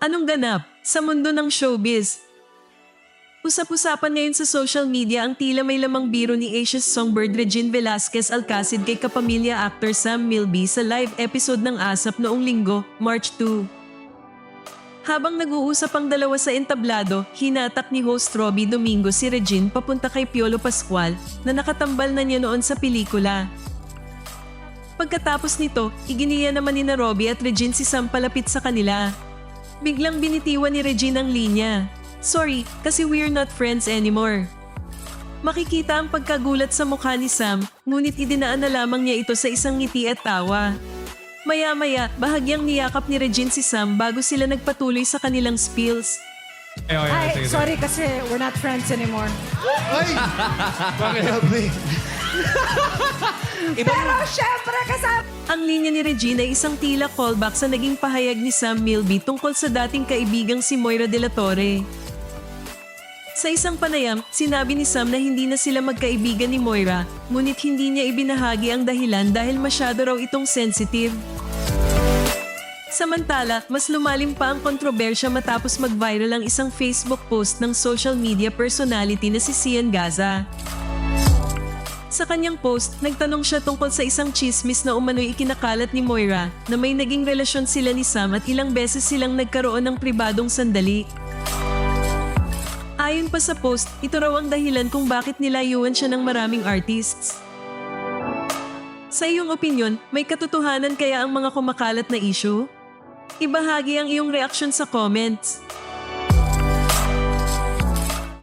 Anong ganap sa mundo ng showbiz? Usap-usapan ngayon sa social media ang tila may lamang biro ni Asia's songbird Regine Velasquez Alcacid kay kapamilya actor Sam Milby sa live episode ng ASAP noong linggo, March 2. Habang nag-uusap ang dalawa sa entablado, hinatak ni host Robbie Domingo si Regine papunta kay Piolo Pascual na nakatambal na niya noon sa pelikula. Pagkatapos nito, iginiya naman ni na Robbie at Regine si Sam palapit sa kanila. Biglang binitiwan ni Regine ang linya. Sorry, kasi we're not friends anymore. Makikita ang pagkagulat sa mukha ni Sam, ngunit idinaan na lamang niya ito sa isang ngiti at tawa. Maya-maya, bahagyang niyakap ni Regine si Sam bago sila nagpatuloy sa kanilang spills. Ay, okay, Ay, sige, sige. sorry kasi we're not friends anymore. Ay! Grabe. Pero syempre kasama... Ang linya ni Regina ay isang tila callback sa naging pahayag ni Sam Milby tungkol sa dating kaibigang si Moira de la Torre. Sa isang panayam, sinabi ni Sam na hindi na sila magkaibigan ni Moira, ngunit hindi niya ibinahagi ang dahilan dahil masyado raw itong sensitive. Samantala, mas lumalim pa ang kontrobersya matapos mag-viral ang isang Facebook post ng social media personality na si Sian Gaza. Sa kanyang post, nagtanong siya tungkol sa isang chismis na umano'y ikinakalat ni Moira na may naging relasyon sila ni Sam at ilang beses silang nagkaroon ng pribadong sandali. Ayon pa sa post, ito raw ang dahilan kung bakit nilayuan siya ng maraming artists. Sa iyong opinion, may katotohanan kaya ang mga kumakalat na issue? Ibahagi ang iyong reaksyon sa comments.